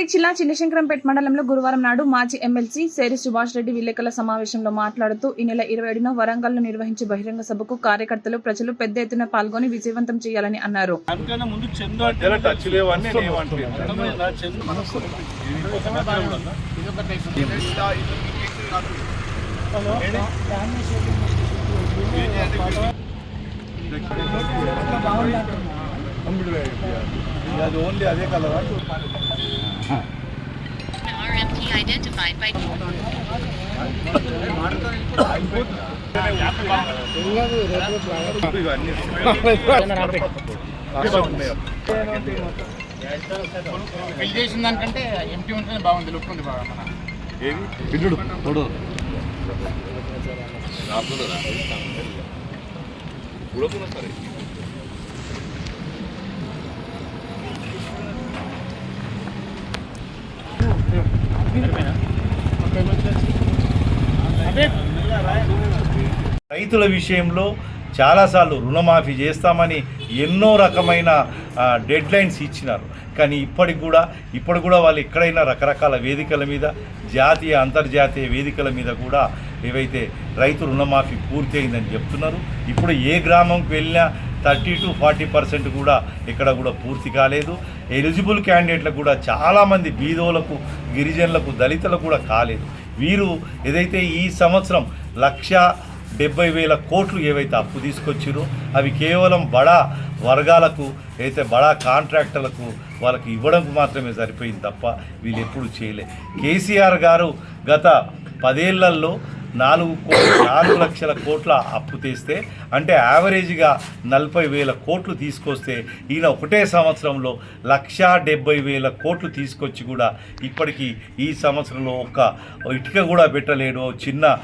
మెదక్ జిల్లా చిన్నశంకరంపేట మండలంలో గురువారం నాడు మాజీ ఎమ్మెల్సీ సేరి సుభాష్ రెడ్డి విలేకరుల సమావేశంలో మాట్లాడుతూ ఈ నెల ఇరవై ఏడున వరంగల్లో నిర్వహించే బహిరంగ సభకు కార్యకర్తలు ప్రజలు పెద్ద ఎత్తున పాల్గొని విజయవంతం చేయాలని అన్నారు. అది ఓన్లీ అదే కలరా ఫిల్ చేసిన దానికంటే ఎంటీ ఉంటేనే బాగుంది లుక్ ఉంది బాగా. మన ఏవి పిల్లుడు తోడు రైతుల విషయంలో చాలాసార్లు రుణమాఫీ చేస్తామని ఎన్నో రకమైన డెడ్ లైన్స్ ఇచ్చినారు. కానీ ఇప్పటికి కూడా ఇప్పుడు కూడా వాళ్ళు ఎక్కడైనా రకరకాల వేదికల మీద జాతీయ అంతర్జాతీయ వేదికల మీద కూడా ఏవైతే రైతు రుణమాఫీ పూర్తి అయిందని చెప్తున్నారు ఇప్పుడు ఏ గ్రామంకి వెళ్ళినా థర్టీ టు ఫార్టీ పర్సెంట్ కూడా ఇక్కడ కూడా పూర్తి కాలేదు. ఎలిజిబుల్ క్యాండిడేట్లకు కూడా చాలామంది బీదోలకు గిరిజనులకు దళితులకు కూడా కాలేదు. వీరు ఏదైతే ఈ సంవత్సరం లక్ష డెబ్బై వేల కోట్లు ఏవైతే అప్పు తీసుకొచ్చిరో అవి కేవలం బడా వర్గాలకు అయితే బడా కాంట్రాక్టర్లకు వాళ్ళకి ఇవ్వడం మాత్రమే సరిపోయింది తప్ప వీళ్ళు ఎప్పుడు చేయలే. కేసీఆర్ గారు గత పదేళ్ళలో నాలుగు కోట్ల నాలుగు లక్షల కోట్ల అప్పు తెస్తే అంటే యావరేజ్గా నలభై వేల కోట్లు తీసుకొస్తే ఈయన ఒకటే సంవత్సరంలో లక్షా డెబ్బై వేల కోట్లు తీసుకొచ్చి కూడా ఇప్పటికీ ఈ సంవత్సరంలో ఒక్క ఇటుక కూడా పెట్టలేడు ఓ చిన్న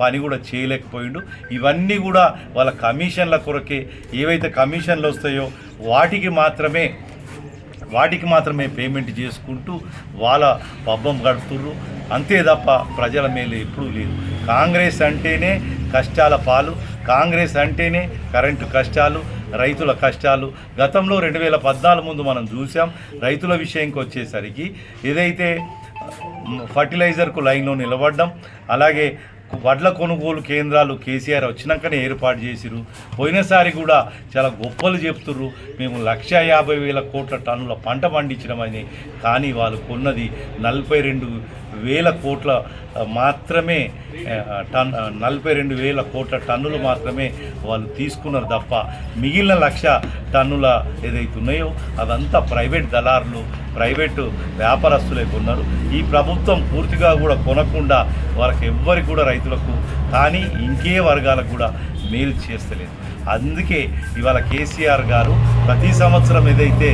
పని కూడా చేయలేకపోయిండు. ఇవన్నీ కూడా వాళ్ళ కమిషన్ల కొరకే ఏవైతే కమిషన్లు వస్తాయో వాటికి మాత్రమే వాటికి మాత్రమే పేమెంట్ చేసుకుంటూ వాళ్ళ పబ్బం గడుపుతుర్రు అంతే తప్ప ప్రజల మేలు ఎప్పుడూ లేదు. కాంగ్రెస్ అంటేనే కష్టాల పాలు కాంగ్రెస్ అంటేనే కరెంటు కష్టాలు రైతుల కష్టాలు. గతంలో రెండు వేల పద్నాలుగు ముందు మనం చూసాం రైతుల విషయంకి వచ్చేసరికి ఏదైతే ఫర్టిలైజర్కు లైన్లో నిలబడ్డం అలాగే వడ్ల కొనుగోలు కేంద్రాలు కేసీఆర్ వచ్చినాకనే ఏర్పాటు చేసిరు పోయినసారి కూడా చాలా గొప్పలు చెప్తుర్రు. మేము లక్ష యాభై వేల కోట్ల టన్నుల పంట పండించడమని కానీ వాళ్ళు కొన్నది నలభై రెండు వేల కోట్ల మాత్రమే టన్ నలభై రెండు వేల కోట్ల టన్నులు మాత్రమే వాళ్ళు తీసుకున్నారు తప్ప మిగిలిన లక్ష టన్నుల ఏదైతే ఉన్నాయో అదంతా ప్రైవేట్ దళారులు ప్రైవేటు వ్యాపారస్తులే కొన్నారు. ఈ ప్రభుత్వం పూర్తిగా కూడా కొనకుండా వాళ్ళకి ఎవ్వరికి కూడా రైతులకు కానీ ఇంకే వర్గాలకు కూడా మేలు చేస్తలేదు. అందుకే ఇవాళ కేసీఆర్ గారు ప్రతి సంవత్సరం ఏదైతే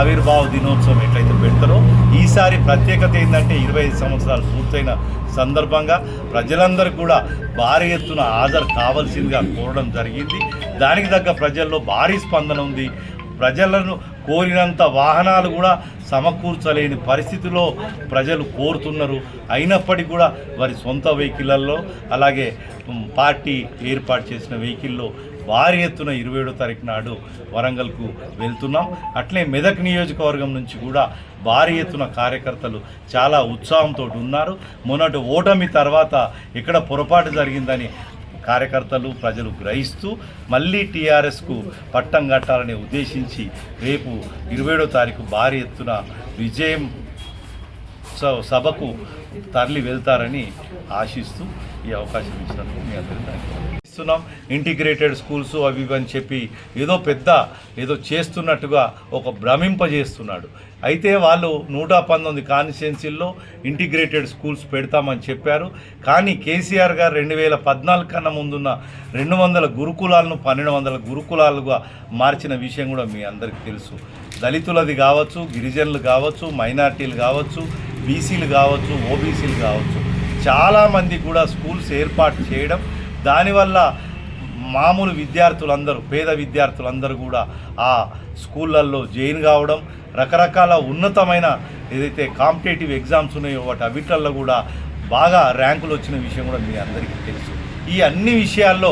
ఆవిర్భావ దినోత్సవం ఎట్లయితే పెడతారో ఈసారి ప్రత్యేకత ఏంటంటే ఇరవై ఐదు సంవత్సరాలు పూర్తయిన సందర్భంగా ప్రజలందరూ కూడా భారీ ఎత్తున హాజరు కావాల్సిందిగా కోరడం జరిగింది. దానికి తగ్గ ప్రజల్లో భారీ స్పందన ఉంది. ప్రజలను కోరినంత వాహనాలు కూడా సమకూర్చలేని పరిస్థితిలో ప్రజలు కోరుతున్నారు. అయినప్పటికీ కూడా వారి సొంత వెహికల్లో అలాగే పార్టీ ఏర్పాటు చేసిన వెహికల్లో భారీ ఎత్తున ఇరవై ఏడో తారీఖు నాడు వరంగల్కు వెళ్తున్నాం. అట్లే మెదక్ నియోజకవర్గం నుంచి కూడా భారీ ఎత్తున కార్యకర్తలు చాలా ఉత్సాహంతో ఉన్నారు. మొన్నటి ఓటమి తర్వాత ఇక్కడ పొరపాటు జరిగిందని కార్యకర్తలు ప్రజలు గ్రహిస్తూ మళ్ళీ టీఆర్ఎస్కు పట్టం కట్టాలని ఉద్దేశించి రేపు ఇరవైడో తారీఖు భారీ ఎత్తున విజయం స- సభకు తరలి వెళ్తారని ఆశిస్తూ ఈ అవకాశం ఇచ్చినందుకు మీ అందరికీ ఇస్తున్నాం ఇంటిగ్రేటెడ్ స్కూల్స్ అవి ఇవి అని చెప్పి ఏదో పెద్ద ఏదో చేస్తున్నట్టుగా ఒక భ్రమింపజేస్తున్నాడు. అయితే వాళ్ళు నూట పంతొమ్మిది కాన్స్టిట్యున్సీల్లో ఇంటిగ్రేటెడ్ స్కూల్స్ పెడతామని చెప్పారు. కానీ కేసీఆర్ గారు రెండు వేల పద్నాలుగు కన్నా ముందున్న రెండు వందల గురుకులాలను పన్నెండు వందల గురుకులాలుగా మార్చిన విషయం కూడా మీ అందరికీ తెలుసు. దళితులది కావచ్చు గిరిజనులు కావచ్చు మైనార్టీలు కావచ్చు బీసీలు కావచ్చు ఓబీసీలు కావచ్చు. చాలామంది కూడా స్కూల్స్ ఏర్పాటు చేయడం దానివల్ల మామూలు విద్యార్థులందరూ పేద విద్యార్థులందరూ కూడా ఆ స్కూళ్ళల్లో జాయిన్ కావడం రకరకాల ఉన్నతమైన ఏదైతే కాంపిటేటివ్ ఎగ్జామ్స్ ఉన్నాయో వాటి అవిట్లలో కూడా బాగా ర్యాంకులు వచ్చిన విషయం కూడా మీ అందరికీ తెలుసు. ఈ అన్ని విషయాల్లో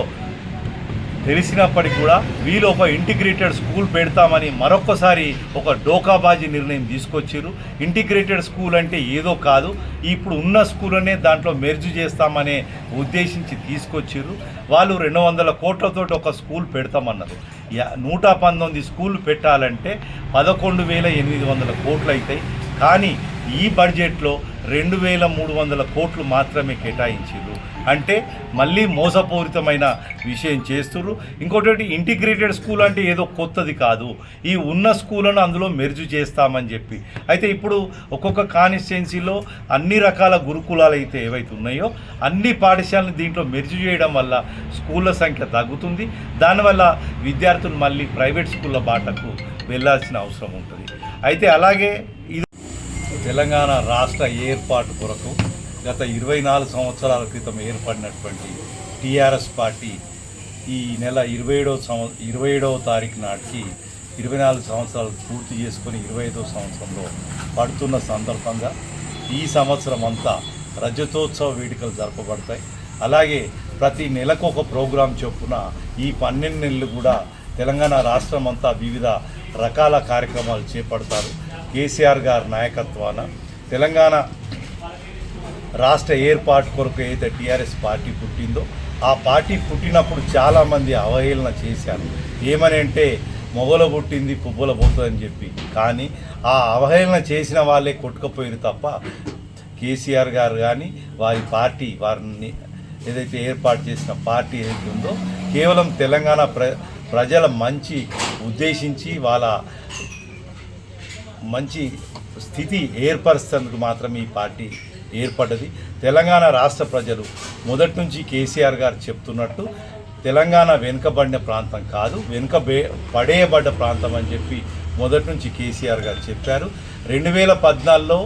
తెలిసినప్పటికీ కూడా వీళ్ళు ఒక ఇంటిగ్రేటెడ్ స్కూల్ పెడతామని మరొకసారి ఒక డోకాబాజీ నిర్ణయం తీసుకొచ్చారు. ఇంటిగ్రేటెడ్ స్కూల్ అంటే ఏదో కాదు. ఇప్పుడు ఉన్న స్కూల్నే దాంట్లో మెర్జ్ చేస్తామనే ఉద్దేశించి తీసుకొచ్చారు. వాళ్ళు రెండు వందల కోట్లతో ఒక స్కూల్ పెడతామన్నారు. యా- నూట పంతొమ్మిది స్కూల్ పెట్టాలంటే పదకొండు వేల ఎనిమిది వందల కోట్లు అవుతాయి. కానీ ఈ బడ్జెట్లో రెండు వేల మూడు వందల కోట్లు మాత్రమే కేటాయించారు అంటే మళ్ళీ మోసపూరితమైన విషయం చేస్తున్నారు ఇంకోటి ఇంటిగ్రేటెడ్ స్కూల్ అంటే ఏదో కొత్తది కాదు. ఈ ఉన్న స్కూళ్ళను అందులో మెరుజు చేస్తామని చెప్పి. అయితే ఇప్పుడు ఒక్కొక్క కాన్స్టిట్యున్సీలో అన్ని రకాల గురుకులాలు అయితే ఏవైతే ఉన్నాయో అన్ని పాఠశాలను దీంట్లో మెరుజు చేయడం వల్ల స్కూళ్ళ సంఖ్య తగ్గుతుంది. దానివల్ల విద్యార్థులు మళ్ళీ ప్రైవేట్ స్కూళ్ళ బాటకు వెళ్ళాల్సిన అవసరం ఉంటుంది. అయితే అలాగే ఇది తెలంగాణ రాష్ట్ర ఏర్పాటు కొరకు గత ఇరవై నాలుగు సంవత్సరాల క్రితం ఏర్పడినటువంటి టీఆర్ఎస్ పార్టీ ఈ నెల ఇరవై ఏడవ సంవ ఇరవై ఏడవ తారీఖు నాటికి ఇరవై నాలుగు సంవత్సరాలు పూర్తి చేసుకొని ఇరవై ఐదవ సంవత్సరంలో పడుతున్న సందర్భంగా ఈ సంవత్సరం అంతా రజతోత్సవ వేడుకలు జరపబడతాయి. అలాగే ప్రతి నెలకు ఒక ప్రోగ్రాం చొప్పున ఈ పన్నెండు నెలలు కూడా తెలంగాణ రాష్ట్రం అంతా వివిధ రకాల కార్యక్రమాలు చేపడతారు. కేసీఆర్ గారి నాయకత్వాన తెలంగాణ రాష్ట్ర ఏర్పాటు కొరకు ఏదైతే టీఆర్ఎస్ పార్టీ పుట్టిందో ఆ పార్టీ పుట్టినప్పుడు చాలామంది అవహేళన చేశారు. ఏమని అంటే మొగల పుట్టింది పువ్వుల పోతుందని చెప్పి. కానీ ఆ అవహేళన చేసిన వాళ్ళే కొట్టుకుపోయారు తప్ప కేసీఆర్ గారు కానీ వారి పార్టీ వారిని ఏదైతే ఏర్పాటు చేసిన పార్టీ ఏదైతే ఉందో కేవలం తెలంగాణ ప్ర ప్రజల మంచి ఉద్దేశించి వాళ్ళ మంచి స్థితి ఏర్పరుస్తున్నందుకు మాత్రమే ఈ పార్టీ ఏర్పడ్డది. తెలంగాణ రాష్ట్ర ప్రజలు మొదటి నుంచి కేసీఆర్ గారు చెప్తున్నట్టు తెలంగాణ వెనుకబడిన ప్రాంతం కాదు వెనుక పడేయబడ్డ ప్రాంతం అని చెప్పి మొదటి నుంచి కేసీఆర్ గారు చెప్పారు. రెండు వేల పద్నాలుగులో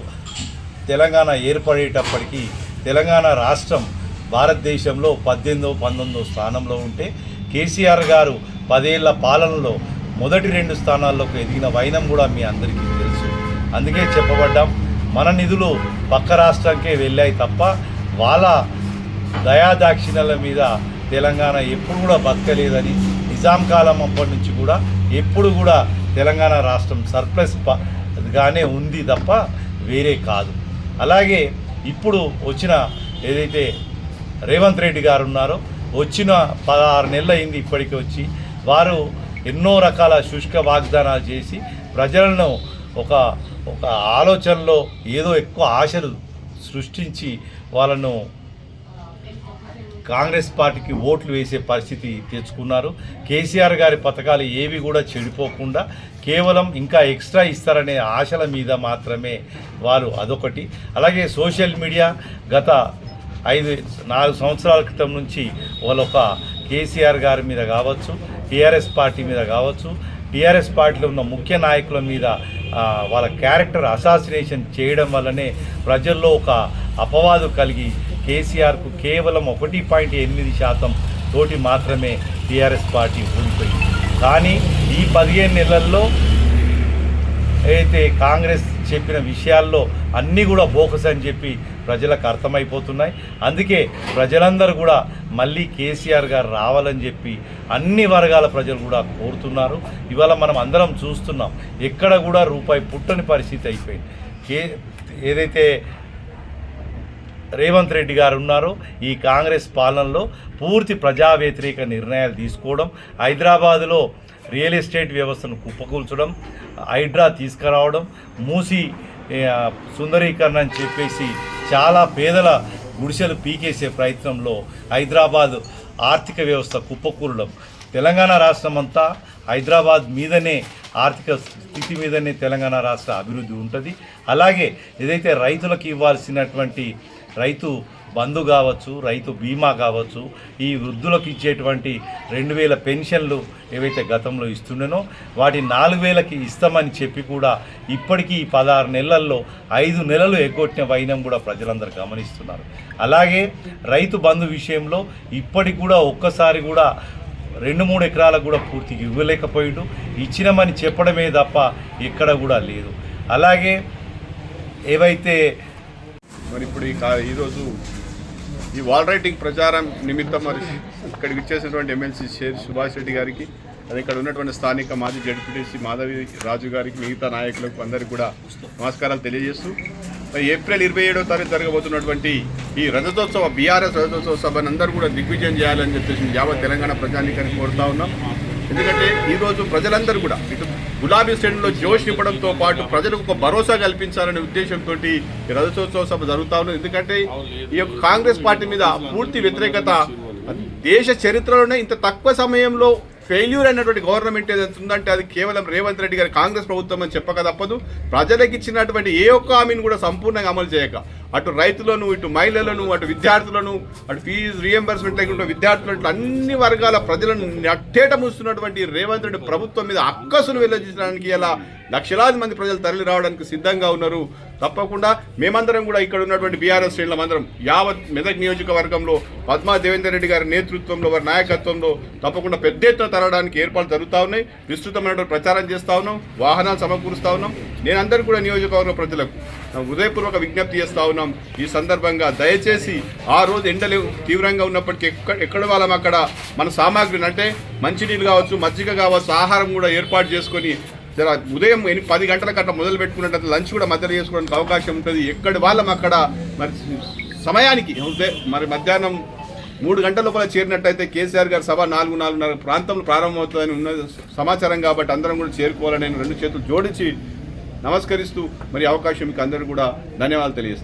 తెలంగాణ ఏర్పడేటప్పటికీ తెలంగాణ రాష్ట్రం భారతదేశంలో పద్దెనిమిదో పంతొమ్మిదో స్థానంలో ఉంటే కేసీఆర్ గారు పదేళ్ళ పాలనలో మొదటి రెండు స్థానాల్లోకి ఎదిగిన వైనం కూడా మీ అందరికీ అందుకే చెప్పబడ్డాం మన నిధులు పక్క రాష్ట్రానికే వెళ్ళాయి తప్ప వాళ్ళ దయాదాక్షిణ్యాల మీద తెలంగాణ ఎప్పుడు కూడా బతకలేదని నిజాం కాలం అప్పటి నుంచి కూడా ఎప్పుడు కూడా తెలంగాణ రాష్ట్రం సర్ప్లస్ గానే ఉంది తప్ప వేరే కాదు. అలాగే ఇప్పుడు వచ్చిన ఏదైతే రేవంత్ రెడ్డి గారు ఉన్నారో వచ్చిన పదహారు నెలలు అయింది ఇప్పటికి వచ్చి వారు ఎన్నో రకాల శుష్క వాగ్దానాలు చేసి ప్రజలను ఒక ఒక ఆలోచనలో ఏదో ఎక్కువ ఆశలు సృష్టించి వాళ్ళను కాంగ్రెస్ పార్టీకి ఓట్లు వేసే పరిస్థితి తెచ్చుకున్నారు. కేసీఆర్ గారి పథకాలు ఏవి కూడా చెడిపోకుండా కేవలం ఇంకా ఎక్స్ట్రా ఇస్తారనే ఆశల మీద మాత్రమే వారు అదొకటి. అలాగే సోషల్ మీడియా గత ఐదు నాలుగు సంవత్సరాల క్రితం నుంచి వాళ్ళొక కేసీఆర్ గారి మీద కావచ్చు టీఆర్ఎస్ పార్టీ మీద కావచ్చు టీఆర్ఎస్ పార్టీలో ఉన్న ముఖ్య నాయకుల మీద వాళ్ళ క్యారెక్టర్ అసాసినేషన్ చేయడం వల్లనే ప్రజల్లో ఒక అపవాదు కలిగి కేసీఆర్కు కేవలం ఒకటి పాయింట్ ఎనిమిది శాతం తోటి మాత్రమే టీఆర్ఎస్ పార్టీ ఓడిపోయింది. కానీ ఈ పదిహేను నెలల్లో అయితే కాంగ్రెస్ చెప్పిన విషయాల్లో అన్నీ కూడా బోకస్ అని చెప్పి ప్రజలకు అర్థమైపోతున్నాయి. అందుకే ప్రజలందరూ కూడా మళ్ళీ కేసీఆర్ గారు రావాలని చెప్పి అన్ని వర్గాల ప్రజలు కూడా కోరుతున్నారు. ఇవాళ మనం అందరం చూస్తున్నాం. ఎక్కడ కూడా రూపాయి పుట్టని పరిస్థితి అయిపోయింది. కే ఏదైతే రేవంత్ రెడ్డి గారు ఉన్నారో ఈ కాంగ్రెస్ పాలనలో పూర్తి ప్రజా వ్యతిరేక నిర్ణయాలు తీసుకోవడం హైదరాబాదులో రియల్ ఎస్టేట్ వ్యవస్థను కుప్పకూల్చడం హైడ్రా తీసుకురావడం మూసి సుందరీకరణ అని చెప్పేసి చాలా పేదల గుడిసెలు పీకేసే ప్రయత్నంలో హైదరాబాద్ ఆర్థిక వ్యవస్థ కుప్పకూరడం. తెలంగాణ రాష్ట్రం అంతా హైదరాబాద్ మీదనే ఆర్థిక స్థితి మీదనే తెలంగాణ రాష్ట్ర అభివృద్ధి ఉంటుంది. అలాగే ఏదైతే రైతులకు ఇవ్వాల్సినటువంటి రైతు బంధు కావచ్చు రైతు బీమా కావచ్చు ఈ వృద్ధులకు ఇచ్చేటువంటి రెండు వేల పెన్షన్లు ఏవైతే గతంలో ఇస్తుండేనో వాటి నాలుగు వేలకి ఇస్తామని చెప్పి కూడా ఇప్పటికీ ఈ పదహారు నెలల్లో ఐదు నెలలు ఎగ్గొట్టిన వైనం కూడా ప్రజలందరూ గమనిస్తున్నారు. అలాగే రైతు బంధు విషయంలో ఇప్పటికి కూడా ఒక్కసారి కూడా రెండు మూడు ఎకరాలకు కూడా పూర్తిగా ఇవ్వలేకపోయిండు. ఇచ్చినామని చెప్పడమే తప్ప ఎక్కడ కూడా లేదు. అలాగే ఏవైతే మరి ఇప్పుడు ఈ కా- ఈరోజు ఈ వాల్ రైటింగ్ ప్రచారం నిమిత్తం మరి ఇక్కడికి ఇచ్చేసినటువంటి ఎమ్మెల్సీ షేర్ సుభాష్ రెడ్డి గారికి అది ఇక్కడ ఉన్నటువంటి స్థానిక మాజీ జడ్పీటీసీ మాధవి రాజు గారికి మిగతా నాయకులకు అందరికీ కూడా నమస్కారాలు తెలియజేస్తూ ఏప్రిల్ ఇరవై ఏడో తారీఖు జరగబోతున్నటువంటి ఈ రజతోత్సవ బీఆర్ఎస్ రజతోత్సవ సభను అందరూ కూడా దిగ్విజయం చేయాలని చెప్పేసి యావత్ తెలంగాణ ప్రజానీకానికి కోరుతా ఉన్నాం. ఎందుకంటే ఈరోజు ప్రజలందరూ కూడా ఇటు గులాబీ శ్రేణిలో జోష్ ఇవ్వడంతో పాటు ప్రజలకు ఒక భరోసా కల్పించాలనే ఉద్దేశంతో ఈ రథోత్సవ సభ జరుగుతా ఉన్నది. ఎందుకంటే ఈ యొక్క కాంగ్రెస్ పార్టీ మీద పూర్తి వ్యతిరేకత దేశ చరిత్రలోనే ఇంత తక్కువ సమయంలో ఫెయిల్యూర్ అయినటువంటి గవర్నమెంట్ ఏదైతే ఉందంటే అది కేవలం రేవంత్ రెడ్డి గారి కాంగ్రెస్ ప్రభుత్వం అని చెప్పక తప్పదు. ప్రజలకు ఇచ్చినటువంటి ఏ ఒక్క హామీని కూడా సంపూర్ణంగా అమలు చేయక. అటు రైతులను ఇటు మహిళలను అటు విద్యార్థులను అటు ఫీజు రియంబర్స్మెంట్ లేకుండా విద్యార్థులను అన్ని వర్గాల ప్రజలను నట్టేట మూస్తున్నటువంటి రేవంత్ రెడ్డి ప్రభుత్వం మీద అక్కసును వెళ్ళజేయడానికి ఇలా లక్షలాది మంది ప్రజలు తరలి రావడానికి సిద్ధంగా ఉన్నారు. తప్పకుండా మేమందరం కూడా ఇక్కడ ఉన్నటువంటి బీఆర్ఎస్ శ్రేణులం అందరం యావత్ మెదక్ నియోజకవర్గంలో పద్మా దేవేందర్ రెడ్డి గారి నేతృత్వంలో వారి నాయకత్వంలో తప్పకుండా పెద్ద ఎత్తున తరడానికి ఏర్పాట్లు జరుగుతూ ఉన్నాయి. విస్తృతమైనటువంటి ప్రచారం చేస్తూ ఉన్నాం వాహనాలు సమకూరుస్తూ ఉన్నాం. నేనందరూ కూడా నియోజకవర్గ ప్రజలకు హృదయపూర్వక విజ్ఞప్తి చేస్తా ఉన్నాం. ఈ సందర్భంగా దయచేసి ఆ రోజు ఎండలు తీవ్రంగా ఉన్నప్పటికీ ఎక్కడ ఎక్కడ వాళ్ళం అక్కడ మన సామాగ్రిని అంటే మంచినీళ్ళు కావచ్చు మజ్జిగ కావచ్చు ఆహారం కూడా ఏర్పాటు చేసుకొని జర ఉదయం ఎన్ని పది గంటలకు అట్లా మొదలు పెట్టుకున్నట్టు లంచ్ కూడా మధ్యలో చేసుకోవడానికి అవకాశం ఉంటుంది. ఎక్కడి వాళ్ళం అక్కడ మరి సమయానికి మరి మధ్యాహ్నం మూడు గంటల లోపల చేరినట్టయితే కేసీఆర్ గారి సభ నాలుగు నాలుగున్నర ప్రాంతంలో ప్రారంభమవుతుందని ఉన్న సమాచారం కాబట్టి అందరం కూడా చేరుకోవాలని నేను రెండు చేతులు జోడించి నమస్కరిస్తూ మరి అవకాశం మీకు అందరూ కూడా ధన్యవాదాలు తెలియజేస్తాను.